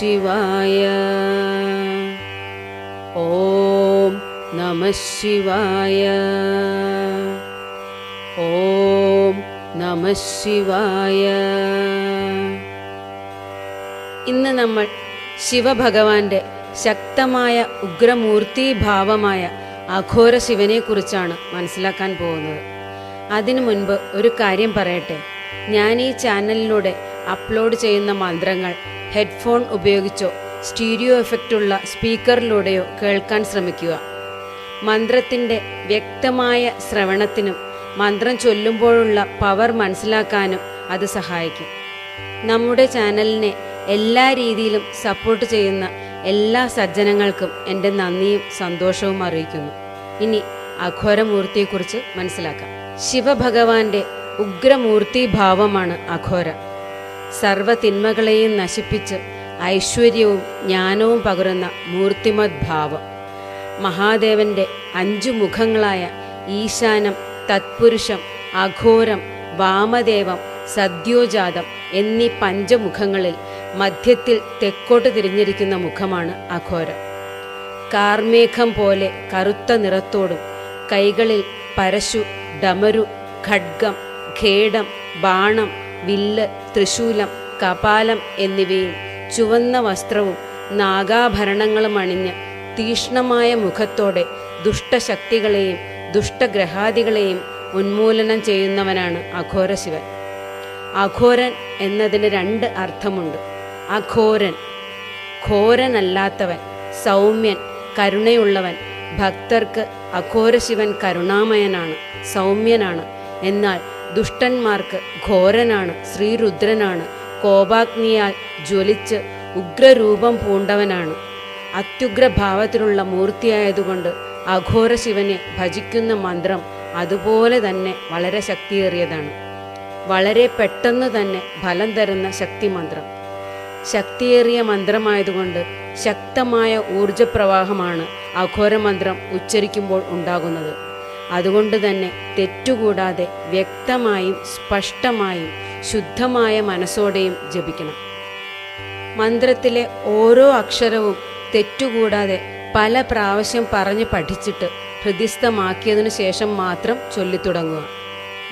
ശിവായ. ഓം നമ ശിവായ. ഓം നമ ശിവായ. ഇന്ന് നമ്മൾ ശിവഭഗവാന്റെ ശക്തമായ ഉഗ്രമൂർത്തിഭാവമായ അഘോര ശിവനെ കുറിച്ചാണ് മനസ്സിലാക്കാൻ പോകുന്നത്. അതിനു മുൻപ് ഒരു കാര്യം പറയട്ടെ. ഞാൻ ഈ ചാനലിലൂടെ അപ്ലോഡ് ചെയ്യുന്ന മന്ത്രങ്ങൾ ഹെഡ്ഫോൺ ഉപയോഗിച്ചോ സ്റ്റീരിയോ എഫക്റ്റുള്ള സ്പീക്കറിലൂടെയോ കേൾക്കാൻ ശ്രമിക്കുക. മന്ത്രത്തിന്റെ വ്യക്തമായ ശ്രവണത്തിനും മന്ത്രം ചൊല്ലുമ്പോഴുള്ള പവർ മനസ്സിലാക്കാനും അത് സഹായിക്കും. നമ്മുടെ ചാനലിനെ എല്ലാ രീതിയിലും സപ്പോർട്ട് ചെയ്യുന്ന എല്ലാ സജ്ജനങ്ങൾക്കും എന്റെ നന്ദിയും സന്തോഷവും അറിയിക്കുന്നു. ഇനി അഘോരമൂർത്തിയെക്കുറിച്ച് മനസ്സിലാക്കാം. ശിവഭഗവാന്റെ ഉഗ്രമൂർത്തി ഭാവമാണ് അഘോര സർവ തിന്മകളെയും നശിപ്പിച്ച് ഐശ്വര്യവും ജ്ഞാനവും പകരുന്ന മൂർത്തിമത് ഭാവം മഹാദേവന്റെ അഞ്ചു മുഖങ്ങളായ ഈശാനം തത്പുരുഷം അഘോരം വാമദേവം സദ്യോജാതം എന്നീ പഞ്ചമുഖങ്ങളിൽ മധ്യത്തിൽ തെക്കോട്ട് തിരിഞ്ഞിരിക്കുന്ന മുഖമാണ് അഘോരം. കാർമേഘം പോലെ കറുത്ത നിറത്തോടും കൈകളിൽ പരശു ഡമരു ഖഡ്ഗം ഖേടം ബാണം വില്ല് തൃശൂലം കപാലം എന്നിവയും ചുവന്ന വസ്ത്രവും നാഗാഭരണങ്ങളും അണിഞ്ഞ് തീഷ്ണമായ മുഖത്തോടെ ദുഷ്ടശക്തികളെയും ദുഷ്ടഗ്രഹാദികളെയും ഉന്മൂലനം ചെയ്യുന്നവനാണ് അഘോര ശിവൻ അഘോരൻ എന്നതിന് രണ്ട് അർത്ഥമുണ്ട്. അഘോരൻ ഘോരനല്ലാത്തവൻ സൗമ്യൻ കരുണയുള്ളവൻ ഭക്തർക്ക് അഘോരശിവൻ കരുണാമയനാണ് സൗമ്യനാണ്. എന്നാൽ ദുഷ്ടന്മാർക്ക് ഘോരനാണ് ശ്രീരുദ്രനാണ്. കോപാഗ്നിയാൽ ജ്വലിച്ച് ഉഗ്രരൂപം പൂണ്ടവനാണ്. അത്യുഗ്രഭാവത്തിലുള്ള മൂർത്തിയായതുകൊണ്ട് അഘോര ശിവനെ ഭജിക്കുന്ന മന്ത്രം അതുപോലെ തന്നെ വളരെ ശക്തിയേറിയതാണ്. വളരെ പെട്ടെന്ന് തന്നെ ഫലം തരുന്ന ശക്തി മന്ത്രം ശക്തിയേറിയ മന്ത്രമായതുകൊണ്ട് ശക്തമായ ഊർജപ്രവാഹമാണ് അഘോരമന്ത്രം ഉച്ചരിക്കുമ്പോൾ ഉണ്ടാകുന്നത്. അതുകൊണ്ട് തന്നെ തെറ്റുകൂടാതെ വ്യക്തമായും സ്പഷ്ടമായും ശുദ്ധമായ മനസ്സോടെയും ജപിക്കണം. മന്ത്രത്തിലെ ഓരോ അക്ഷരവും തെറ്റുകൂടാതെ പല പ്രാവശ്യം പറഞ്ഞ് പഠിച്ചിട്ട് ഹൃദിസ്ഥമാക്കിയതിനു ശേഷം മാത്രം ചൊല്ലിത്തുടങ്ങുക.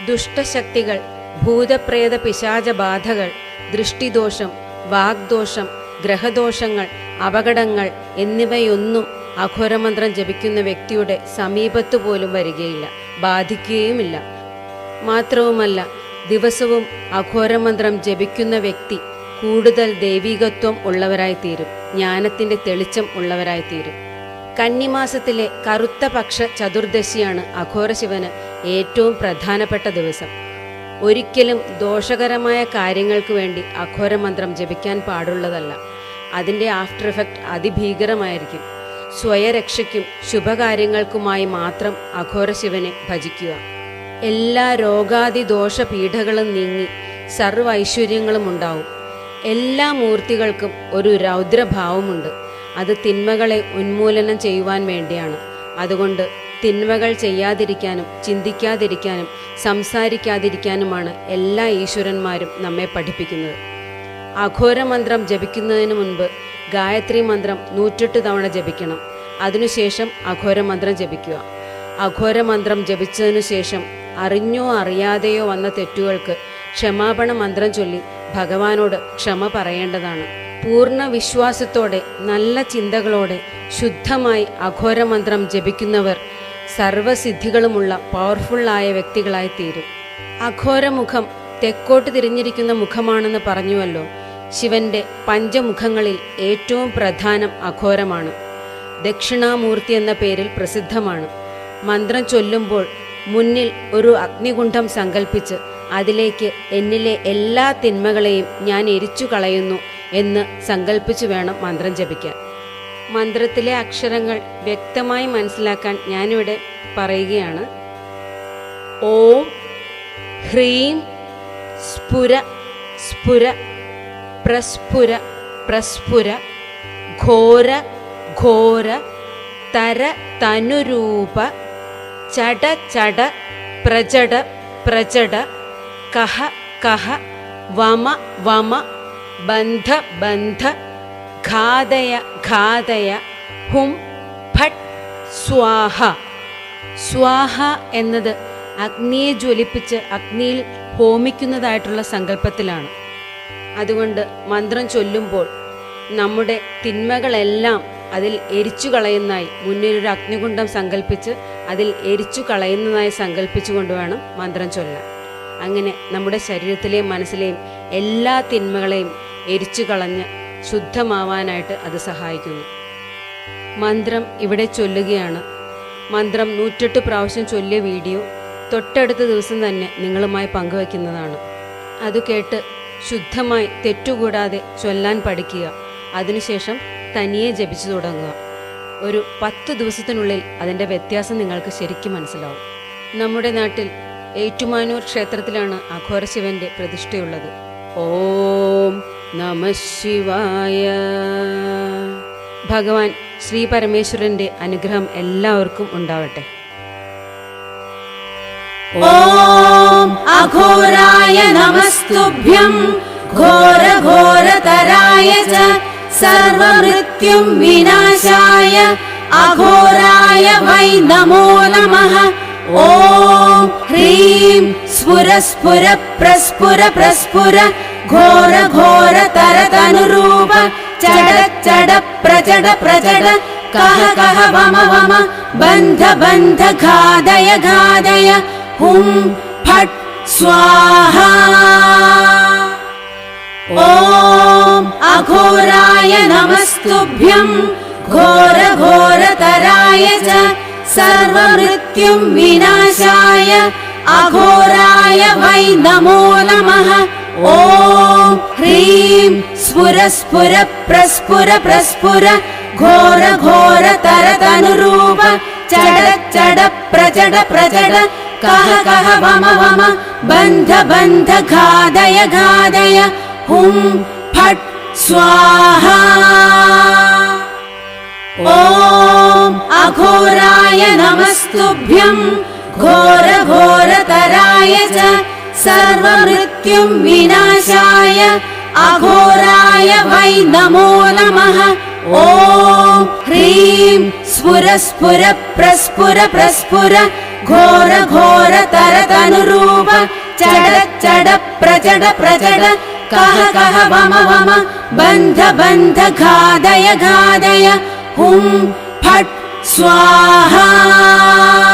ദുഷ്ടശക്തികൾ ഭൂതപ്രേത പിശാച ബാധകൾ ദൃഷ്ടിദോഷം വാഗ്ദോഷം ഗ്രഹദോഷങ്ങൾ അപകടങ്ങൾ എന്നിവയൊന്നും അഘോരമന്ത്രം ജപിക്കുന്ന വ്യക്തിയുടെ സമീപത്ത് പോലും വരികയില്ല. ബാധിക്കുകയുമില്ല. മാത്രവുമല്ല ദിവസവും അഘോരമന്ത്രം ജപിക്കുന്ന വ്യക്തി കൂടുതൽ ദൈവികത്വം ഉള്ളവരായിത്തീരും. ജ്ഞാനത്തിന്റെ തെളിച്ചം ഉള്ളവരായി തീരും കന്നിമാസത്തിലെ കറുത്ത പക്ഷ ചതുർദശിയാണ് അഘോരശിവന് ഏറ്റവും പ്രധാനപ്പെട്ട ദിവസം. ഒരിക്കലും ദോഷകരമായ കാര്യങ്ങൾക്ക് വേണ്ടി അഘോരമന്ത്രം ജപിക്കാൻ പാടുള്ളതല്ല. അതിന്റെ ആഫ്റ്റർ എഫക്റ്റ് അതിഭീകരമായിരിക്കും. സ്വയരക്ഷയ്ക്കും ശുഭകാര്യങ്ങൾക്കുമായി മാത്രം അഘോര ശിവനെ ഭജിക്കുക. എല്ലാ രോഗാദി ദോഷപീഠകളും നീങ്ങി സർവ ഐശ്വര്യങ്ങളും ഉണ്ടാവും. എല്ലാ മൂർത്തികൾക്കും ഒരു രൗദ്രഭാവമുണ്ട്. അത് തിന്മകളെ ഉന്മൂലനം ചെയ്യുവാൻ വേണ്ടിയാണ്. അതുകൊണ്ട് തിന്മകൾ ചെയ്യാതിരിക്കാനും ചിന്തിക്കാതിരിക്കാനും സംസാരിക്കാതിരിക്കാനുമാണ് എല്ലാ ഈശ്വരന്മാരും നമ്മെ പഠിപ്പിക്കുന്നത്. അഘോരമന്ത്രം ജപിക്കുന്നതിന് മുൻപ് ഗായത്രി മന്ത്രം നൂറ്റെട്ട് തവണ ജപിക്കണം. അതിനുശേഷം അഘോര മന്ത്രം ജപിക്കുക. അഘോര മന്ത്രം ജപിച്ചതിനു ശേഷം അറിഞ്ഞോ അറിയാതെയോ വന്ന തെറ്റുകൾക്ക് ക്ഷമാപണ മന്ത്രം ചൊല്ലി ഭഗവാനോട് ക്ഷമ പറയേണ്ടതാണ്. പൂർണ വിശ്വാസത്തോടെ നല്ല ചിന്തകളോടെ ശുദ്ധമായി അഘോര മന്ത്രം ജപിക്കുന്നവർ സർവസിദ്ധികളുമുള്ള പവർഫുള്ളായ വ്യക്തികളായി തീരും അഘോരമുഖം തെക്കോട്ട് തിരിഞ്ഞിരിക്കുന്ന മുഖമാണെന്ന് പറഞ്ഞുവല്ലോ. ശിവന്റെ പഞ്ചമുഖങ്ങളിൽ ഏറ്റവും പ്രധാനം അഘോരമാണ്. ദക്ഷിണാമൂർത്തി എന്ന പേരിൽ പ്രസിദ്ധമാണ്. മന്ത്രം ചൊല്ലുമ്പോൾ മുന്നിൽ ഒരു അഗ്നികുണ്ഠം സങ്കല്പിച്ച് അതിലേക്ക് എന്നിലെ എല്ലാ തിന്മകളെയും ഞാൻ എരിച്ചു കളയുന്നു എന്ന് സങ്കല്പിച്ചു വേണം മന്ത്രം ജപിക്കാൻ. മന്ത്രത്തിലെ അക്ഷരങ്ങൾ വ്യക്തമായി മനസ്സിലാക്കാൻ ഞാനിവിടെ പറയുകയാണ്. ഓം ഹ്രീം സ്ഫുര സ്ഫുര പ്രസ്ഫുര പ്രസ്ഫുര ഘോര ഘോര തര തനുരൂപ ചട ചട പ്രജട പ്രജട കഹ കഹ വമ വമ ബന്ധ ബന്ധ ഘാതയ ഘാതയ ഹും ഭട്ട് സ്വാഹ. സ്വാഹ എന്നത് അഗ്നിയെ ജ്വലിപ്പിച്ച് അഗ്നിയിൽ ഹോമിക്കുന്നതായിട്ടുള്ള സങ്കല്പത്തിലാണ്. അതുകൊണ്ട് മന്ത്രം ചൊല്ലുമ്പോൾ നമ്മുടെ തിന്മകളെല്ലാം അതിൽ എരിച്ചു കളയുന്നതായി മുന്നിൽ ഒരു അഗ്നികുണ്ഡം സങ്കല്പിച്ച് അതിൽ എരിച്ചു കളയുന്നതായി സങ്കല്പിച്ചുകൊണ്ട് വേണം മന്ത്രം ചൊല്ലാൻ. അങ്ങനെ നമ്മുടെ ശരീരത്തിലെയും മനസ്സിലെയും എല്ലാ തിന്മകളെയും എരിച്ചു കളഞ്ഞ് ശുദ്ധമാവാനായിട്ട് അത് സഹായിക്കുന്നു. മന്ത്രം ഇവിടെ ചൊല്ലുകയാണ്. മന്ത്രം നൂറ്റെട്ട് പ്രാവശ്യം ചൊല്ലിയ വീഡിയോ തൊട്ടടുത്ത ദിവസം തന്നെ നിങ്ങളുമായി പങ്കുവയ്ക്കുന്നതാണ്. അത് കേട്ട് ശുദ്ധമായി തെറ്റുകൂടാതെ ചൊല്ലാൻ പഠിക്കുക. അതിനുശേഷം തനിയെ ജപിച്ചു തുടങ്ങുക. ഒരു പത്ത് ദിവസത്തിനുള്ളിൽ അതിന്റെ വ്യത്യാസം നിങ്ങൾക്ക് ശരിക്കും മനസ്സിലാവും. നമ്മുടെ നാട്ടിൽ ഏറ്റുമാനൂർ ക്ഷേത്രത്തിലാണ് അഘോരശിവന്റെ പ്രതിഷ്ഠയുള്ളത്. ഓം നമ ശിവായ. ഭഗവാൻ ശ്രീ പരമേശ്വരന്റെ അനുഗ്രഹം എല്ലാവർക്കും ഉണ്ടാവട്ടെ. ॐ अघोराय नमस्तुभ्यम् घोरघोरतराय च सर्वमृत्युम् विनाशाय अघोराय वै नमो नमः। ॐ ह्रीं स्फुर स्फुर प्रस्फुर प्रस्फुर घोर घोर तरतनुरूप चड चड प्रचड प्रचड कह कह वम वम बन्ध बन्ध घादय घादय हुं फट् स्वाहा। ॐ अघोराय नमस्तुभ्यम् घोर घोरतराय च सर्वमृत्युम् विनाशाय अघोराय वै नमो नमः। ॐ ह्रीं स्फुर स्फुर प्रस्फुर प्रस्फुर घोर घोर तरतनुरूप चड चड प्रचड प्रचड कह कह वम वम? बन्ध बन्ध घादय घादय हुं फट् स्वाहा। ॐ अघोराय नमस्तुभ्यम् घोर घोरतराय च सर्वमृत्युम् विनाशाय। अघोराय वै नमो नमः। ॐ ह्रीं स्फुर स्फुर प्रस्फुर प्रस्फुर घोर घोर तरतनुरूप चड चड प्रचड प्रचड कह कह वम वम बन्ध बन्ध घादय घादय हुं फट् स्वाहा